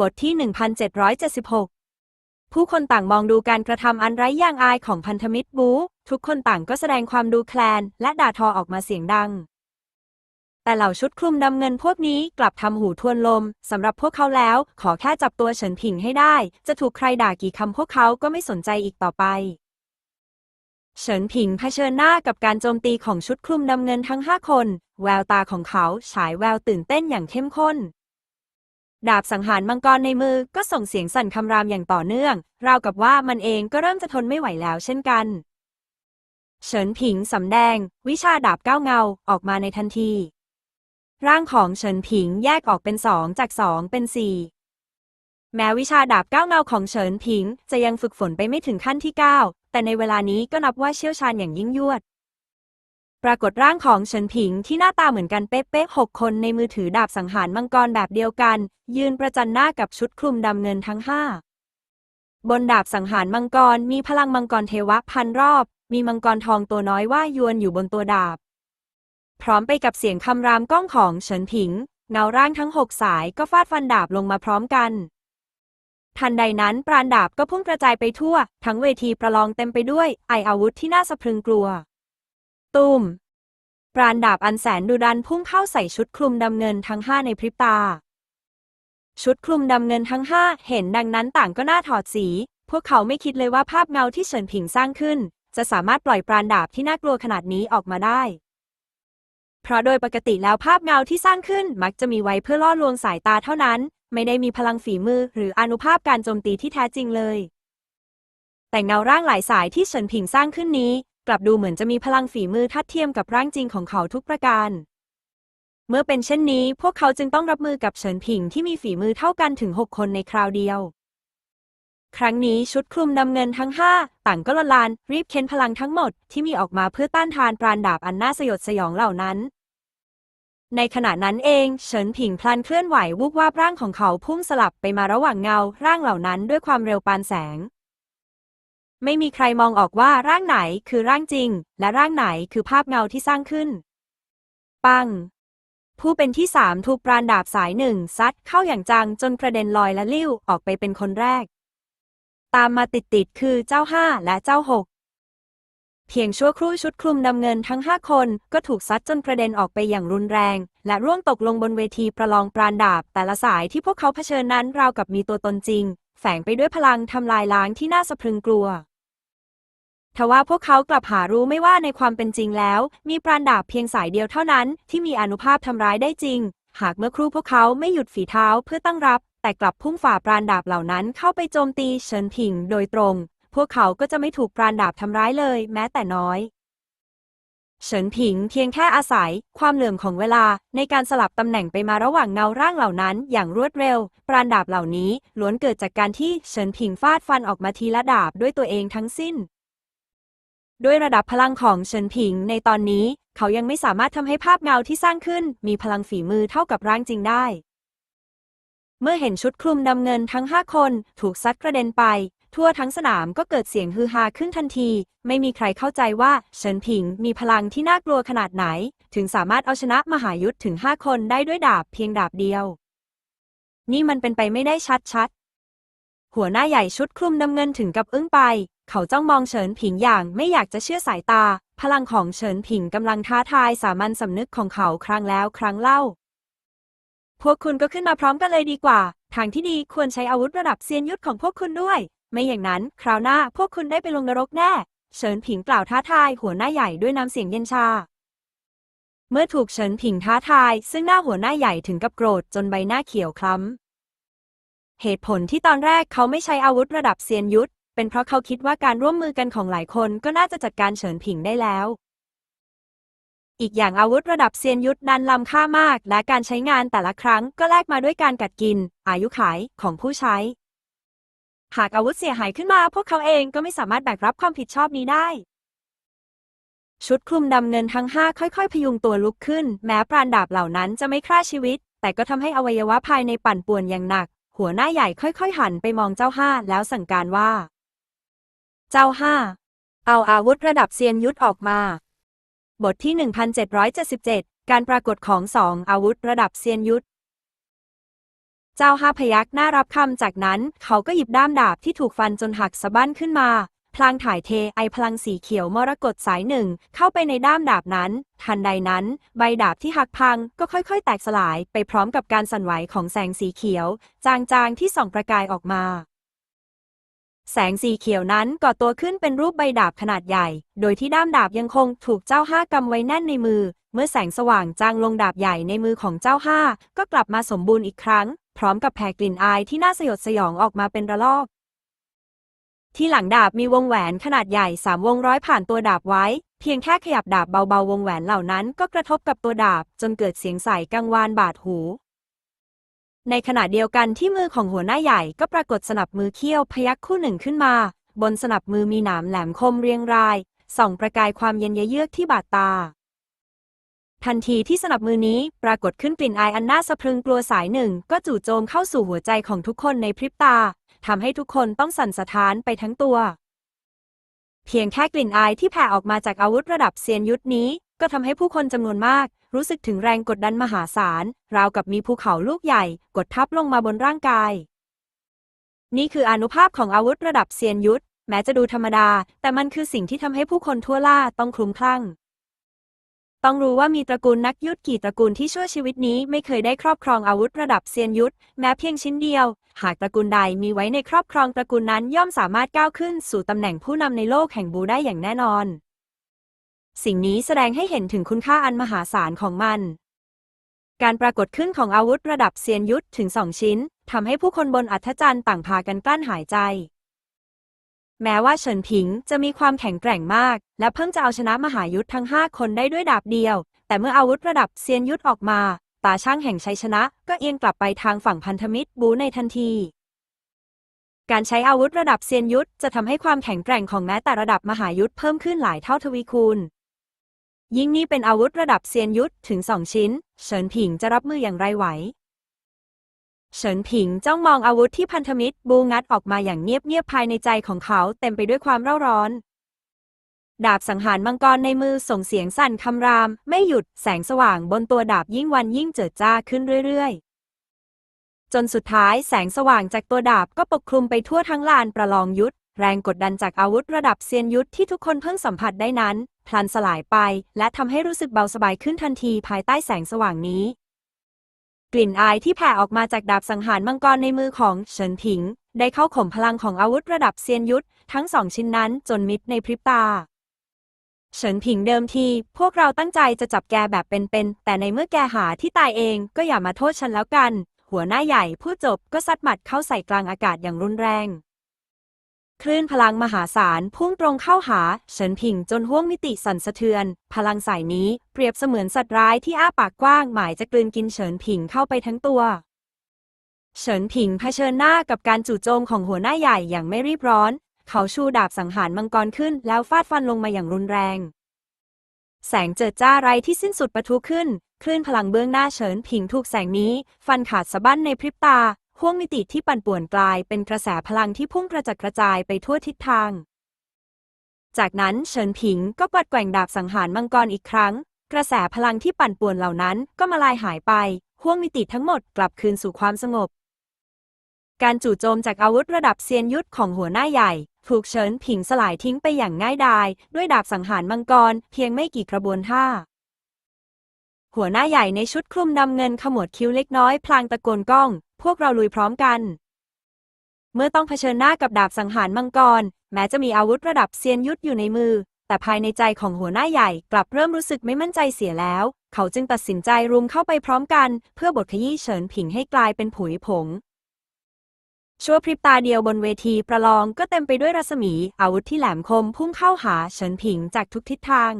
บทที่ 1776 ผู้คนต่างมองดูการกระทำอันไร้ย่างอายของพันธมิตรบู ทุกคนต่างก็แสดงความดูแคลน และด่าทอออกมาเสียงดัง แต่เหล่าชุดคลุมดำเงินพวกนี้กลับทำหูทวนลมสำหรับพวกเขาแล้ว ขอแค่จับตัวเฉินผิงให้ได้ จะถูกใครด่ากี่คำพวกเขาก็ไม่สนใจอีกต่อไปเฉินผิงเผชิญหน้ากับการโจมตีของชุดคลุมดำเงินทั้งห้าคน แววตาของเขาฉายแววตื่นเต้นอย่างเข้มข้น ดาบสังหารมังกรในมือก็ส่งเสียงสั่นคำรามอย่างต่อเนื่อง ราวกับว่ามันเองก็เริ่มจะทนไม่ไหวแล้วเช่นกัน เฉินผิงสำแดง วิชาดาบก้าวเงาออกมาในทันที ร่างของเฉินผิงแยกออกเป็นสองจากสองเป็นสี่แม้วิชาดาบก้าวเงาของเฉินผิง จะยังฝึกฝนไปไม่ถึงขั้นที่เก้าแต่ในเวลานี้ก็นับว่าเชี่ยวชาญอย่างยิ่งยวด ปรากฏร่างของเฉินผิงที่หน้าตาเหมือนกันเป๊ะๆหกคนในมือถือดาบสังหารมังกรแบบเดียวกัน ยืนประจันหน้ากับชุดคลุมดำเงินทั้งห้าบนดาบสังหารมังกรมีพลังมังกรเทวะพันรอบ มีมังกรทองตัวน้อยว่ายวนอยู่บนตัวดาบ พร้อมไปกับเสียงคำรามก้องของเฉินผิง เงาร่างทั้งหกสายก็ฟาดฟันดาบลงมาพร้อมกัน ทันใดนั้นปราณดาบก็พุ่งกระจายไปทั่ว ทั้งเวทีประลองเต็มไปด้วยไออาวุธที่น่าสะพรึงกลัว ตูมปราณดาบอันแสนดุดันพุ่งเข้าใส่ชุดคลุมดำเงินทั้งห้าในพริบตา ชุดคลุมดำเงินทั้งห้าเห็นดังนั้นต่างก็น่าถอดสี พวกเขาไม่คิดเลยว่าภาพเงาที่เฉินผิงสร้างขึ้น จะสามารถปล่อยปราณดาบที่น่ากลัวขนาดนี้ออกมาได้ เพราะโดยปกติแล้วภาพเงาที่สร้างขึ้นมักจะมีไว้เพื่อล่อลวงสายตาเท่านั้น ไม่ได้มีพลังฝีมือหรืออนุภาพการโจมตีที่แท้จริงเลย แต่เงาร่างหลายสายที่เฉินผิงสร้างขึ้นนี้ กลับดูเหมือนจะมีพลังฝีมือทัดเทียมกับร่างจริงของเขาทุกประการ เมื่อเป็นเช่นนี้ พวกเขาจึงต้องรับมือกับเฉินผิงที่มีฝีมือเท่ากันถึง6คนในคราวเดียว ครั้งนี้ชุดคลุมดำเงินทั้ง5ต่างก็ละลาน รีบเค้นพลังทั้งหมดที่มีออกมาเพื่อต้านทานปราณดาบอันน่าสยดสยองเหล่านั้น ในขณะนั้นเองเฉินผิงพลันเคลื่อนไหววูบวาบร่างของเขาพุ่งสลับไปมาระหว่างเงาร่างเหล่านั้นด้วยความเร็วปานแสง ไม่มีใครมองออกว่าร่างไหนคือร่างจริง และร่างไหนคือภาพเงาที่สร้างขึ้น ปัง ผู้เป็นที่สามถูกปราณดาบสายหนึ่งซัดเข้าอย่างจังจนกระเด็นลอยและลิ้วออกไปเป็นคนแรก ตามมาติดๆคือเจ้าห้าและเจ้าหกเพียงชั่วครู่ชุดคลุมดำเงินทั้งห้าคนก็ถูกซัดจนกระเด็นออกไปอย่างรุนแรง และร่วงตกลงบนเวทีประลองปราณดาบ แต่ละสายที่พวกเขาเผชิญนั้นราวกับมีตัวตนจริง แฝงไปด้วยพลังทำลายล้างที่น่าสะพรึงกลัว ทว่าพวกเขากลับหารู้ไม่ว่าในความเป็นจริงแล้ว มีปราณดาบเพียงสายเดียวเท่านั้น ที่มีอนุภาพทำร้ายได้จริง หากเมื่อครู่พวกเขาไม่หยุดฝีเท้าเพื่อตั้งรับ แต่กลับพุ่งฝ่าปราณดาบเหล่านั้นเข้าไปโจมตีเฉินผิงโดยตรง พวกเขาก็จะไม่ถูกปราณดาบทำร้ายเลย แม้แต่น้อยเฉินผิงเพียงแค่อาศัย ความเหลื่อมของเวลาในการสลับตำแหน่งไปมาระหว่างเงาร่างเหล่านั้นอย่างรวดเร็ว ปราณดาบเหล่านี้ล้วนเกิดจากการที่เฉินผิงฟาดฟันออกมาทีละดาบด้วยตัวเองทั้งสิ้น ด้วยระดับพลังของเฉินผิง ในตอนนี้ เขายังไม่สามารถทำให้ภาพเงาที่สร้างขึ้น มีพลังฝีมือเท่ากับร่างจริงได้ เมื่อเห็นชุดคลุมดำเงินทั้งห้าคนถูกซัดกระเด็นไป ทั่วทั้งสนามก็เกิดเสียงฮือฮาขึ้นทันที ไม่มีใครเข้าใจว่าเฉินผิงมีพลังที่น่ากลัวขนาดไหน ถึงสามารถเอาชนะมหายุทธถึงห้าคนได้ด้วยดาบเพียงดาบเดียว นี่มันเป็นไปไม่ได้ชัดๆหัวหน้าใหญ่ชุดคลุมดำเงินถึงกับอึ้งไป เขาจ้องมองเฉินผิงอย่างไม่อยากจะเชื่อสายตา พลังของเฉินผิงกำลังท้าทายสามัญสำนึกของเขาครั้งแล้วครั้งเล่า พวกคุณก็ขึ้นมาพร้อมกันเลยดีกว่า ทางที่ดีควรใช้อาวุธระดับเซียนยุทธของพวกคุณด้วย ไม่อย่างนั้น คราวหน้าพวกคุณได้ไปลงนรกแน่ เฉินผิงกล่าวท้าทายหัวหน้าใหญ่ด้วยน้ำเสียงเย็นชา เมื่อถูกเฉินผิงท้าทาย ซึ่งหน้าหัวหน้าใหญ่ถึงกับโกรธจนใบหน้าเขียวคล้ำเหตุผลที่ตอนแรกเขาไม่ใช้อาวุธระดับเซียนยุทธ เป็นเพราะเขาคิดว่าการร่วมมือกันของหลายคนก็น่าจะจัดการเฉินผิงได้แล้ว อีกอย่างอาวุธระดับเซียนยุทธนั้นล้ำค่ามาก และการใช้งานแต่ละครั้งก็แลกมาด้วยการกัดกิน อายุขัยของผู้ใช้ หากอาวุธเสียหายขึ้นมา พวกเขาเองก็ไม่สามารถแบกรับความผิดชอบนี้ได้ชุดคลุมดำเงินทั้งห้าค่อยๆ พยุงตัวลุกขึ้น แม้ปราณดาบเหล่านั้นจะไม่ฆ่าชีวิต แต่ก็ทำให้อวัยวะภายในปั่นป่วนอย่างหนัก หัวหน้าใหญ่ค่อยๆ หันไปมองเจ้าห้าแล้วสั่งการว่า เจ้าห้า เอาอาวุธระดับเซียนยุทธออกมา บทที่ 1777 การปรากฏของสองอาวุธระดับเซียนยุทธ เจ้าห้าพยักหน้ารับคำจากนั้น เขาก็หยิบด้ามดาบที่ถูกฟันจนหักสะบั้นขึ้นมา พลางถ่ายเทไอพลังสีเขียวมรกตสายหนึ่ง เข้าไปในด้ามดาบนั้น ทันใดนั้น ใบดาบที่หักพังก็ค่อยๆ แตกสลายไปพร้อมกับการสั่นไหวของแสงสีเขียว จางๆที่ส่องประกายออกมา แสงสีเขียวนั้นก่อตัวขึ้นเป็นรูปใบดาบขนาดใหญ่ โดยที่ด้ามดาบยังคงถูกเจ้าห้ากำไว้แน่นในมือ เมื่อแสงสว่างจางลงดาบใหญ่ในมือของเจ้าห้า ก็กลับมาสมบูรณ์อีกครั้ง พร้อมกับแผ่กลิ่นอายที่น่าสยดสยองออกมาเป็นระลอก ที่หลังดาบมีวงแหวนขนาดใหญ่สามวงร้อยผ่านตัวดาบไว้ เพียงแค่ขยับดาบเบาๆวงแหวนเหล่านั้น ก็กระทบกับตัวดาบ จนเกิดเสียงใส่กังวานบาดหู ในขณะเดียวกันที่มือของหัวหน้าใหญ่ก็ปรากฏสนับมือเขี้ยวพยักคู่หนึ่งขึ้นมา บนสนับมือมีหนามแหลมคมเรียงราย ส่องประกายความเย็นเยือกที่บาดตา ทันทีที่สนับมือนี้ปรากฏขึ้นกลิ่นอายอันน่าสะพรึงกลัวสายหนึ่ง ก็จู่โจมเข้าสู่หัวใจของทุกคนในพริบตาทำให้ทุกคนต้องสั่นสะท้านไปทั้งตัว เพียงแค่กลิ่นอายที่แผ่ออกมาจากอาวุธระดับเซียนยุทธนี้ ก็ทำให้ผู้คนจำนวนมาก รู้สึกถึงแรงกดดันมหาศาล ราวกับมีภูเขาลูกใหญ่ กดทับลงมาบนร่างกาย นี่คืออนุภาพของอาวุธระดับเซียนยุทธ แม้จะดูธรรมดา แต่มันคือสิ่งที่ทำให้ผู้คนทั่วล่าต้องคลุ้มคลั่ง ต้องรู้ว่ามีตระกูลนักยุทธกี่ตระกูลที่ชั่วชีวิตนี้ไม่เคยได้ครอบครองอาวุธระดับเซียนยุทธ แม้เพียงชิ้นเดียว หากตระกูลใดมีไว้ในครอบครองตระกูลนั้นย่อมสามารถก้าวขึ้นสู่ตำแหน่งผู้นำในโลกแห่งบูได้อย่างแน่นอน สิ่งนี้แสดงให้เห็นถึงคุณค่าอันมหาศาลของมัน การปรากฏขึ้นของอาวุธระดับเซียนยุทธถึงสองชิ้นทำให้ผู้คนบนอัธจันทร์ต่างพากันกลั้นหายใจ แม้ว่าเฉินผิงจะมีความแข็งแกร่งมาก และเพิ่งจะเอาชนะมหายุทธทั้งห้าคนได้ด้วยดาบเดียว แต่เมื่ออาวุธระดับเซียนยุทธออกมา ตาช่างแห่งชัยชนะ ก็เอียงกลับไปทางฝั่งพันธมิตรบูในทันทีการใช้อาวุธระดับเซียนยุทธจะทำให้ความแข็งแกร่งของแม้แต่ระดับมหายุทธเพิ่มขึ้นหลายเท่าทวีคูณ ยิ่งนี่เป็นอาวุธระดับเซียนยุทธถึงสองชิ้น เฉินผิงจะรับมืออย่างไรไหว เฉินผิงจ้องมองอาวุธที่พันธมิตร บูงัดออกมาอย่างเงียบๆภายในใจของเขาเต็มไปด้วยความเร่าร้อน ดาบสังหารมังกรในมือส่งเสียงสั่นคำราม ไม่หยุดแสงสว่างบนตัวดาบยิ่งวันยิ่งเจิดจ้าขึ้นเรื่อยๆจนสุดท้ายแสงสว่างจากตัวดาบก็ปกคลุมไปทั่วทั้งลานประลองยุทธแรงกดดันจากอาวุธระดับเซียนยุทธที่ทุกคนเพิ่งสัมผัสได้นั้น พลันสลายไป และทำให้รู้สึกเบาสบายขึ้นทันทีภายใต้แสงสว่างนี้ กลิ่นอายที่แผ่ออกมาจากดาบสังหารมังกรในมือของเฉินผิง ได้เข้าข่มพลังของอาวุธระดับเซียนยุทธทั้งสองชิ้นนั้นจนมิดในพริบตาเฉินผิงเดิมที พวกเราตั้งใจจะจับแกแบบเป็นๆ แต่ในเมื่อแกหาที่ตายเองก็อย่ามาโทษฉันแล้วกัน หัวหน้าใหญ่พูดจบก็ซัดหมัดเข้าใส่กลางอากาศอย่างรุนแรง คลื่นพลังมหาศาลพุ่งตรงเข้าหาเฉินผิงจนห้วงมิติสั่นสะเทือน พลังสายนี้เปรียบเสมือนสัตว์ร้ายที่อ้าปากกว้างหมายจะกลืนกินเฉินผิงเข้าไปทั้งตัวเฉินผิงเผชิญหน้ากับการจู่โจมของหัวหน้าใหญ่อย่างไม่รีบร้อน เขาชูดาบสังหารมังกรขึ้นแล้วฟาดฟันลงมาอย่างรุนแรง แสงเจิดจ้าไรที่สิ้นสุดปะทุขึ้น คลื่นพลังเบื้องหน้าเฉินผิงถูกแสงนี้ ฟันขาดสะบั้นในพริบตา ห้วงมิติที่ปั่นป่วนกลายเป็นกระแสพลังที่พุ่งกระจัดกระจายไปทั่วทิศทาง จากนั้นเฉินผิงก็ปัดแกว่งดาบสังหารมังกรอีกครั้ง กระแสพลังที่ปั่นป่วนเหล่านั้นก็มาลายหายไปห้วงมิติทั้งหมดกลับคืนสู่ความสงบ การจู่โจมจากอาวุธระดับเซียนยุทธของหัวหน้าใหญ่ ถูกเฉินผิงสลายทิ้งไปอย่างง่ายดาย ด้วยดาบสังหารมังกรเพียงไม่กี่กระบวนท่าหัวหน้าใหญ่ในชุดคลุมดำเงินขมวดคิ้วเล็กน้อยพลางตะโกนก้อง พวกเราลุยพร้อมกัน เมื่อต้องเผชิญหน้ากับดาบสังหารมังกร แม้จะมีอาวุธระดับเซียนยุทธอยู่ในมือ แต่ภายในใจของหัวหน้าใหญ่กลับเริ่มรู้สึกไม่มั่นใจเสียแล้ว เขาจึงตัดสินใจรุมเข้าไปพร้อมกัน เพื่อบทขยี้เฉินผิงให้กลายเป็นผุยผงชั่วพริบตาเดียวบนเวทีประลองก็เต็มไปด้วยรัศมี อาวุธที่แหลมคมพุ่งเข้าหาเฉินผิงจากทุกทิศทาง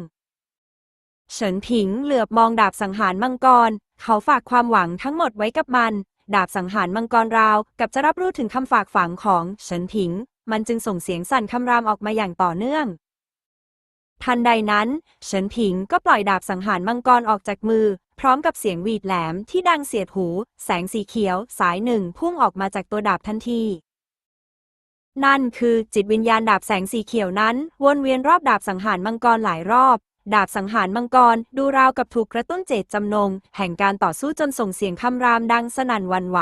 เฉินผิงเหลือบมองดาบสังหารมังกร เขาฝากความหวังทั้งหมดไว้กับมัน ดาบสังหารมังกรราว กับจะรับรู้ถึงคำฝากฝังของเฉินผิง มันจึงส่งเสียงสั่นคำรามออกมาอย่างต่อเนื่อง ทันใดนั้นเฉินผิงก็ปล่อยดาบสังหารมังกรออกจากมือ พร้อมกับเสียงหวีดแหลมที่ดังเสียดหู แสงสีเขียว สายหนึ่งพุ่งออกมาจากตัวดาบทันทีนั่นคือจิตวิญญาณดาบแสงสีเขียวนั้น วนเวียนรอบดาบสังหารมังกรหลายรอบ ดาบสังหารมังกร ดูราวกับถูกกระตุ้นเจตจำนง แห่งการต่อสู้จนส่งเสียงคำรามดังสนั่นวันไหว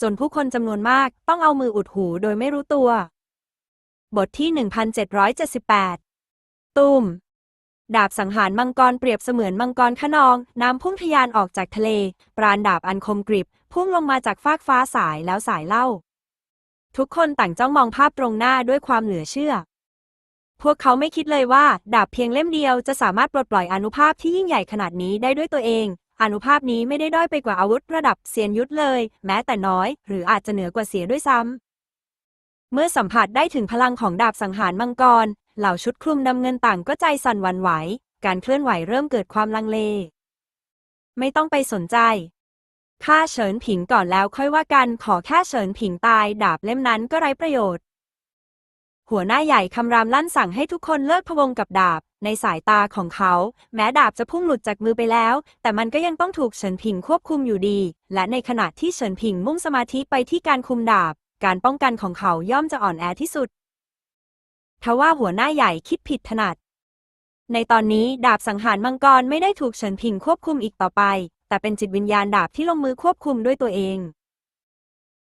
จนผู้คนจำนวนมากต้องเอามืออุดหูโดยไม่รู้ตัว บทที่ 1778ตูมดาบสังหารมังกรเปรียบเสมือนมังกรขนอง น้ำพุ่งทยานออกจากทะเล ปราณดาบอันคมกริบ พุ่งลงมาจากฟากฟ้าสายแล้วสายเล่า ทุกคนต่างจ้องมองภาพตรงหน้าด้วยความเหลือเชื่อ พวกเขาไม่คิดเลยว่า ดาบเพียงเล่มเดียวจะสามารถปลดปล่อยอนุภาพที่ยิ่งใหญ่ขนาดนี้ได้ด้วยตัวเอง อนุภาพนี้ไม่ได้ด้อยไปกว่าอาวุธระดับเซียนยุทธเลย แม้แต่น้อย หรืออาจจะเหนือกว่าเสียด้วยซ้ำ เมื่อสัมผัสได้ถึงพลังของดาบสังหารมังกร เหล่าชุดคลุมดำเงินต่างก็ใจสั่นหวั่นไหว การเคลื่อนไหวเริ่มเกิดความลังเล ไม่ต้องไปสนใจฆ่าเฉินผิงก่อนแล้วค่อยว่ากันขอแค่เฉินผิงตาย ดาบเล่มนั้นก็ไร้ประโยชน์ หัวหน้าใหญ่คำรามลั่นสั่งให้ทุกคนเลิกพะวงกับดาบ ในสายตาของเขา แม้ดาบจะพุ่งหลุดจากมือไปแล้ว แต่มันก็ยังต้องถูกเฉินผิงควบคุมอยู่ดี และในขณะที่เฉินผิงมุ่งสมาธิไปที่การคุมดาบ การป้องกันของเขาย่อมจะอ่อนแอที่สุดทว่าหัวหน้าใหญ่คิดผิดถนัด ในตอนนี้ดาบสังหารมังกรไม่ได้ถูกเฉินผิงควบคุมอีกต่อไป แต่เป็นจิตวิญญาณดาบที่ลงมือควบคุมด้วยตัวเอง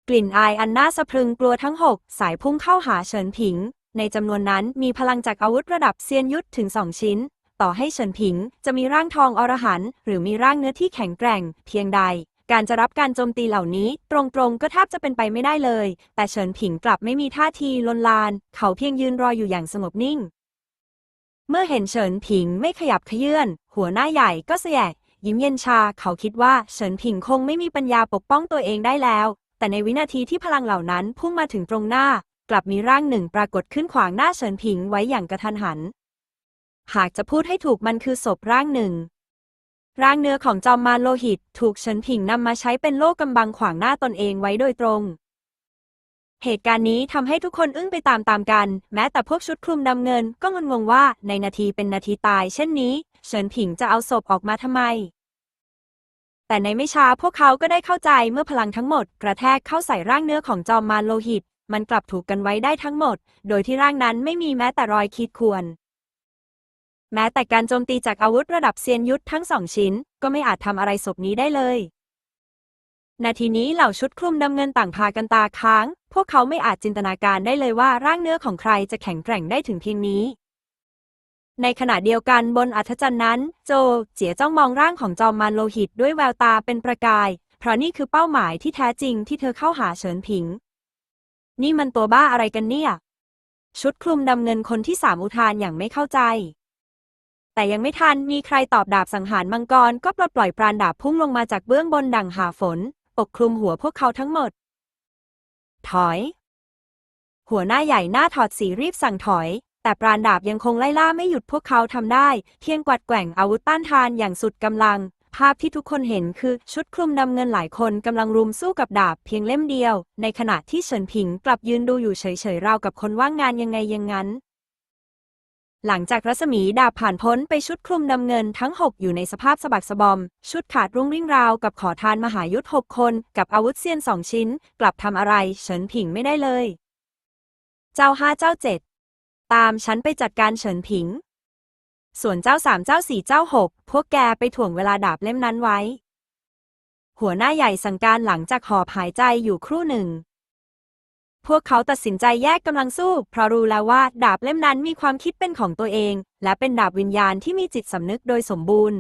กลิ่นอายอันน่าสะพรึงกลัวทั้งหกสายพุ่งเข้าหาเฉินผิง ในจำนวนนั้นมีพลังจากอาวุธระดับเซียนยุทธถึงสองชิ้น ต่อให้เฉินผิงจะมีร่างทองอรหันต์หรือมีร่างเนื้อที่แข็งแกร่ง เพียงใด การจะรับการโจมตีเหล่านี้ตรงๆก็แทบจะเป็นไปไม่ได้เลย แต่เฉินผิงกลับไม่มีท่าทีลนลาน เขาเพียงยืนรออยู่อย่างสงบนิ่ง เมื่อเห็นเฉินผิงไม่ขยับเขยื่อน หัวหน้าใหญ่ก็เสยยิ้มเย็นชาเขาคิดว่าเฉินผิงคงไม่มีปัญญาปกป้องตัวเองได้แล้ว แต่ในวินาทีที่พลังเหล่านั้นพุ่งมาถึงตรงหน้า กลับมีร่างหนึ่งปรากฏขึ้นขวางหน้าเฉินผิงไว้อย่างกระทันหัน หากจะพูดให้ถูกมันคือศพร่างหนึ่ง ร่างเนื้อของจอมมารโลหิต ถูกเฉินผิงนำมาใช้เป็นโล่กำบังขวางหน้าตนเองไว้โดยตรง เหตุการณ์นี้ทำให้ทุกคนอึ้งไปตามๆกัน แม้แต่พวกชุดคลุมดำเงินก็งงงว่าในนาทีเป็นนาทีตาย เช่นนี้ เฉินผิงจะเอาศพออกมาทำไม แต่ในไม่ช้าพวกเขาก็ได้เข้าใจเมื่อพลังทั้งหมด กระแทกเข้าใส่ร่างเนื้อของจอมมารโลหิต มันกลับถูกกันไว้ได้ทั้งหมด โดยที่ร่างนั้นไม่มีแม้แต่รอยขีดข่วน แม้แต่การโจมตีจากอาวุธระดับเซียนยุทธทั้งสองชิ้น ก็ไม่อาจทำอะไรศพนี้ได้เลย นาทีนี้เหล่าชุดคลุมดำเงินต่างพากันตาค้าง พวกเขาไม่อาจจินตนาการได้เลยว่าร่างเนื้อของใครจะแข็งแกร่งได้ถึงเพียงนี้ ในขณะเดียวกันบนอัธจันทร์นั้น โจเจียจ้องมองร่างของจอมมารโลหิตด้วยแววตาเป็นประกาย เพราะนี่คือเป้าหมายที่แท้จริงที่เธอเข้าหาเฉินผิง นี่มันตัวบ้าอะไรกันเนี่ย ชุดคลุมดำเงินคนที่สามอุทานอย่างไม่เข้าใจ แต่ยังไม่ทันมีใครตอบดาบสังหารมังกรก็ปลดปล่อยปราณดาบพุ่งลงมาจากเบื้องบนดังหาฝน ปกคลุมหัวพวกเขาทั้งหมด ถอย หัวหน้าใหญ่หน้าถอดสีรีบสั่งถอย แต่ปราณดาบยังคงไล่ล่าไม่หยุดพวกเขาทำได้เพียงกวัดแกว่งอาวุธต้านทานอย่างสุดกำลัง ภาพที่ทุกคนเห็นคือชุดคลุมดำเงินหลายคนกำลังรุมสู้กับดาบเพียงเล่มเดียว ในขณะที่เฉินผิงกลับยืนดูอยู่เฉยๆราวกับคนว่างงานยังไงยังงั้นหลังจากรัศมีดาบผ่านพ้นไปชุดคลุมดำเงินทั้ง 6 อยู่ในสภาพสะบักสะบอม ชุดขาดรุ่งริ่งราวกับขอทานมหายุทธหกคน กับอาวุธเซียนสองชิ้น กลับทำอะไร เฉินผิงไม่ได้เลย เจ้าห้าเจ้าเจ็ด ตามฉันไปจัดการเฉินผิง ส่วนเจ้าสามเจ้าสี่เจ้าหกพวกแกไปถ่วงเวลาดาบเล่มนั้นไว้ หัวหน้าใหญ่สั่งการหลังจากหอบหายใจอยู่ครู่หนึ่ง พวกเขาตัดสินใจแยกกำลังสู้ เพราะรู้แล้วว่าดาบเล่มนั้นมีความคิดเป็นของตัวเอง และเป็นดาบวิญญาณที่มีจิตสำนึกโดยสมบูรณ์